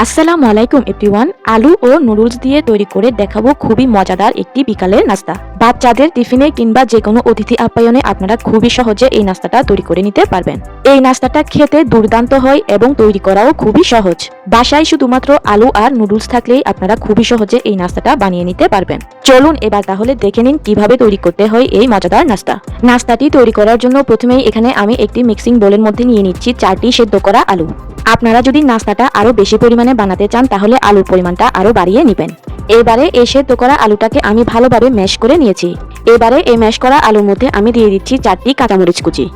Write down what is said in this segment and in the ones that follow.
আসসালামু আলাইকুম এভরিওয়ান। আলু ও নুডলস দিয়ে তৈরি করে দেখাবো খুবই মজাদার একটি বিকালের নাস্তা। বাচ্চাদের টিফিনে কিংবা যে কোনো অতিথি আপ্যায়নে আপনারা খুবই সহজে এই নাস্তাটা তৈরি করে নিতে পারবেন। এই নাস্তাটা খেতে দুর্দান্ত হয় এবং তৈরি করাও খুবই সহজ। বাসায় শুধুমাত্র আলু আর নুডলস থাকলেই আপনারা খুবই সহজে এই নাস্তাটা বানিয়ে নিতে পারবেন। চলুন এবার তাহলে দেখে নিন কীভাবে তৈরি করতে হয় এই মজাদার নাস্তা। নাস্তাটি তৈরি করার জন্য প্রথমেই এখানে আমি একটি মিক্সিং বোলের মধ্যে নিয়ে নিচ্ছি চারটি সেদ্ধ করা আলু। আপনারা যদি নাস্তাটা আরও বেশি পরিমাণে বানাতে চান, তাহলে আলুর পরিমাণটা আরও বাড়িয়ে নেবেন। এবারে এই সেদ্ধ করা আলুটাকে আমি ভালোভাবে ম্যাশ করে নিয়েছি। এবারে এই ম্যাশ করা আলুর মধ্যে আমি দিয়ে দিচ্ছি চারটি কাঁচামরিচ কুচি।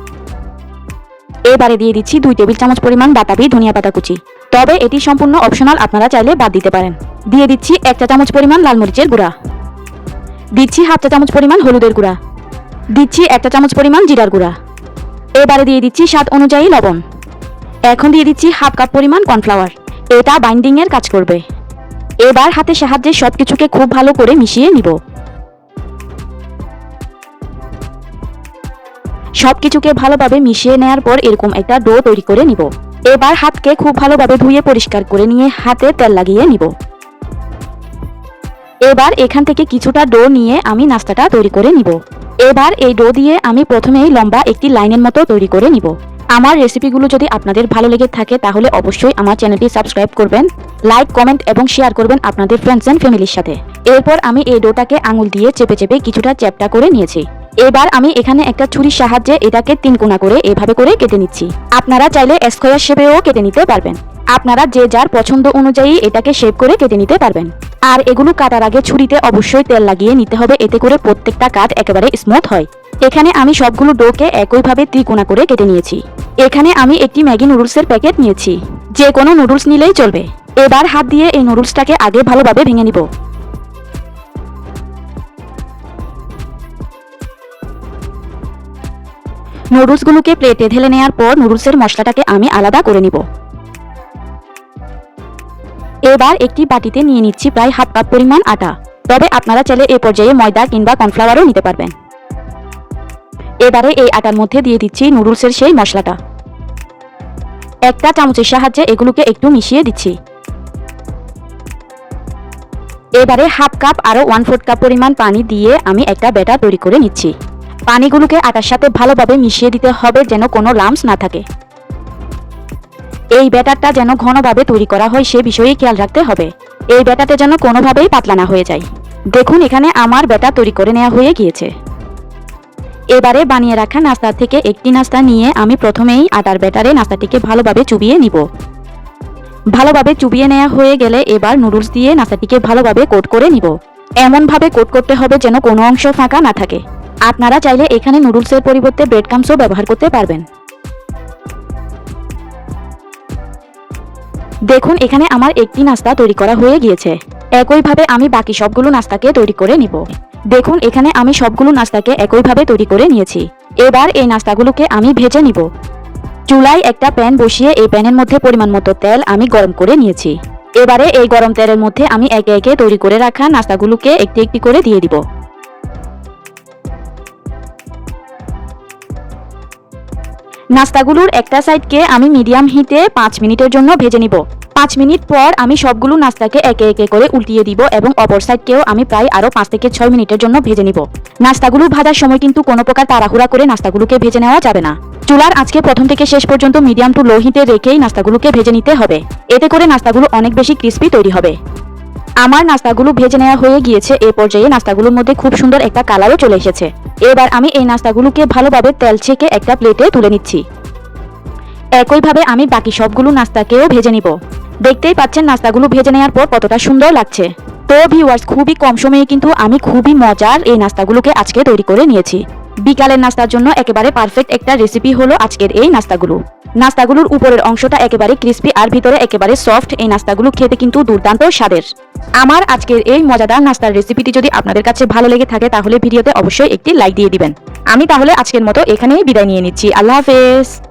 এবারে দিয়ে দিচ্ছি দুই টেবিল চামচ পরিমাণ বাতাবি ধনিয়া পাতা কুচি। তবে এটি সম্পূর্ণ অপশনাল, আপনারা চাইলে বাদ দিতে পারেন। দিয়ে দিচ্ছি এক চা চামচ পরিমাণ লাল মরিচের গুঁড়া। দিচ্ছি হাফ চা চামচ পরিমাণ হলুদের গুঁড়া। দিচ্ছি একটা চামচ পরিমাণ জিরার গুঁড়া। এবারে দিয়ে দিচ্ছি স্বাদ অনুযায়ী লবণ। এখন দিয়ে দিচ্ছি হাফ কাপ পরিমাণ কর্নফ্লাওয়ার। এটা বাইন্ডিং এর কাজ করবে। এবার হাতের সাহায্যে সবকিছুকে খুব ভালো করে মিশিয়ে নিব। সবকিছুকে ভালোভাবে মিশিয়ে নেওয়ার পর এরকম একটা ডো তৈরি করে নিব। এবার হাতকে খুব ভালোভাবে ধুয়ে পরিষ্কার করে নিয়ে হাতে তেল লাগিয়ে নিব। এবার এখান থেকে কিছুটা ডো নিয়ে আমি নাস্তাটা তৈরি করে নিব। এবার এই ডো দিয়ে আমি প্রথমেই লম্বা একটি লাইনের মতো তৈরি করে নিব। আমার রেসিপিগুলো যদি আপনাদের ভালো লেগে থাকে, তাহলে অবশ্যই আমার চ্যানেলটি সাবস্ক্রাইব করবেন লাইক কমেন্ট এবং শেয়ার করবেন আপনাদের ফ্রেন্ডস অ্যান্ড ফ্যামিলির সাথে। এরপর আমি এই ডোটাকে আঙুল দিয়ে চেপে চেপে কিছুটা চ্যাপটা করে নিয়েছি। এবার আমি এখানে একটা ছুরির সাহায্যে এটাকে তিন কোনা করে এভাবে করে কেটে নিচ্ছি। আপনারা চাইলে স্কোয়ার শেপেও কেটে নিতে পারবেন। আপনারা যে যার পছন্দ অনুযায়ী এটাকে শেপ করে কেটে নিতে পারবেন। আর এগুলো কাটার আগে ছুরিতে অবশ্যই তেল লাগিয়ে নিতে হবে, এতে করে প্রত্যেকটা কাট একেবারে স্মুথ হয়। এখানে আমি সবগুলো ডোকে একইভাবে ত্রিকোণা করে কেটে নিয়েছি। এখানে আমি একটি ম্যাগি নুডলসের প্যাকেট নিয়েছি। যে কোনো নুডলস নিলেই চলবে। এবার হাত দিয়ে এই নুডলসটাকে আগে ভালোভাবে ভেঙে নিব। নুডলসগুলোকে প্লেটে ঢেলে নেওয়ার পর নুডলসের মশলাটাকে আমি আলাদা করে নিব। এবার একটি বাটিতে নিয়ে নিচ্ছি প্রায় হাফ কাপ পরিমাণ আটা। তবে আপনারা চাইলে এ পর্যায়ে ময়দা কিংবা কর্নফ্লাওয়ারও নিতে পারবেন। এবারে এই আটার মধ্যে দিয়ে দিচ্ছি নুডলসের সেই মশলাটা। একটা চামচের সাহায্যে এগুলোকে একটু মিশিয়ে দিচ্ছি। এবারে হাফ কাপ আরও ওয়ান ফোর্থ কাপ পরিমাণ পানি দিয়ে আমি একটা ব্যাটার তৈরি করে নিচ্ছি। পানিগুলোকে আটার সাথে ভালোভাবে মিশিয়ে দিতে হবে যেন কোনো লামস না থাকে। এই ব্যাটারটা যেন ঘনভাবে তৈরি করা হয় সে বিষয়ে খেয়াল রাখতে হবে। এই ব্যাটাতে যেন কোনোভাবেই পাতলা না হয়ে যায়। দেখুন, এখানে আমার ব্যাটা তৈরি করে নেওয়া হয়ে গিয়েছে। এবারে বানিয়ে রাখা নাস্তা থেকে একটি নাস্তা নিয়ে আমি প্রথমেই আটার ব্যাটারে নাস্তাটিকে ভালোভাবে চুবিয়ে নিব। ভালোভাবে চুবিয়ে নেওয়া হয়ে গেলে এবার নুডলস দিয়ে নাস্তাটিকে ভালোভাবে কোট করে নিব। এমনভাবে কোট করতে হবে যেন কোনো অংশ ফাঁকা না থাকে। আপনারা চাইলে এখানে নুডলসের পরিবর্তে ব্রেড কামসও ব্যবহার করতে পারবেন। দেখুন, এখানে আমার একটি নাস্তা তৈরি করা হয়ে গিয়েছে। একইভাবে আমি বাকি সবগুলো নাস্তাকে তৈরি করে নিব। দেখুন, এখানে আমি সবগুলো নাস্তাকে একইভাবে তৈরি করে নিয়েছি। এবার এই নাস্তাগুলোকে আমি ভেজে নিব। চুলায় একটা প্যান বসিয়ে এই প্যানের মধ্যে পরিমাণ মতো তেল আমি গরম করে নিয়েছি। এবারে এই গরম তেলের মধ্যে আমি একে একে তৈরি করে রাখা নাস্তাগুলোকে একটি একটি করে দিয়ে দিব। নাস্তাগুলোর একটা সাইডকে আমি মিডিয়াম হিটে পাঁচ মিনিটের জন্য ভেজে নিব। পাঁচ মিনিট পর আমি সবগুলো নাস্তাকে একে একে করে উল্টিয়ে দিব এবং অপর সাইডকেও আমি প্রায় আরও পাঁচ থেকে ছয় মিনিটের জন্য ভেজে নিব। নাস্তাগুলো ভাজার সময় কিন্তু কোনো প্রকার তাড়াহুড়া করে নাস্তাগুলোকে ভেজে নেওয়া যাবে না। চুলার আজকে প্রথম থেকে শেষ পর্যন্ত মিডিয়াম টু লো হিটে রেখেই নাস্তাগুলোকে ভেজে নিতে হবে। এতে করে নাস্তাগুলো অনেক বেশি ক্রিস্পি তৈরি হবে। আমার নাস্তাগুলো ভেজে নেওয়া হয়ে গিয়েছে এ পর্যায়ে নাস্তাগুলোর মধ্যে খুব সুন্দর একটা কালারও চলে এসেছে। এবার আমি এই নাস্তাগুলোকে ভালোভাবে তেল ছেঁকে একটা প্লেটে তুলে নিচ্ছি। একইভাবে আমি বাকি সবগুলো নাস্তাকেও ভেজে নিব। দেখতেই পাচ্ছেন নাস্তাগুলো ভেজে নেওয়ার পর কতটা সুন্দর লাগছে। তো ভিউয়ার্স খুবই কম সময়ে কিন্তু আমি খুবই মজার এই নাস্তাগুলোকে আজকে তৈরি করে নিয়েছি। বিকালের নাস্তার জন্য একেবারে পারফেক্ট একটা রেসিপি হলো আজকের এই নাস্তাগুলো। নাস্তাগুলোর উপরের অংশটা একেবারে ক্রিস্পি আর ভিতরে একেবারে সফট এই নাস্তাগুলো খেতে কিন্তু দুর্দান্ত স্বাদের। আমার আজকের এই মজাদার নাস্তার রেসিপিটি যদি আপনাদের কাছে ভালো লেগে থাকে তাহলে ভিডিওতে অবশ্যই একটি লাইক দিয়ে দিবেন। আমি তাহলে আজকের মতো এখানেই বিদায় নিয়ে নিচ্ছি। আল্লাহ হাফেজ।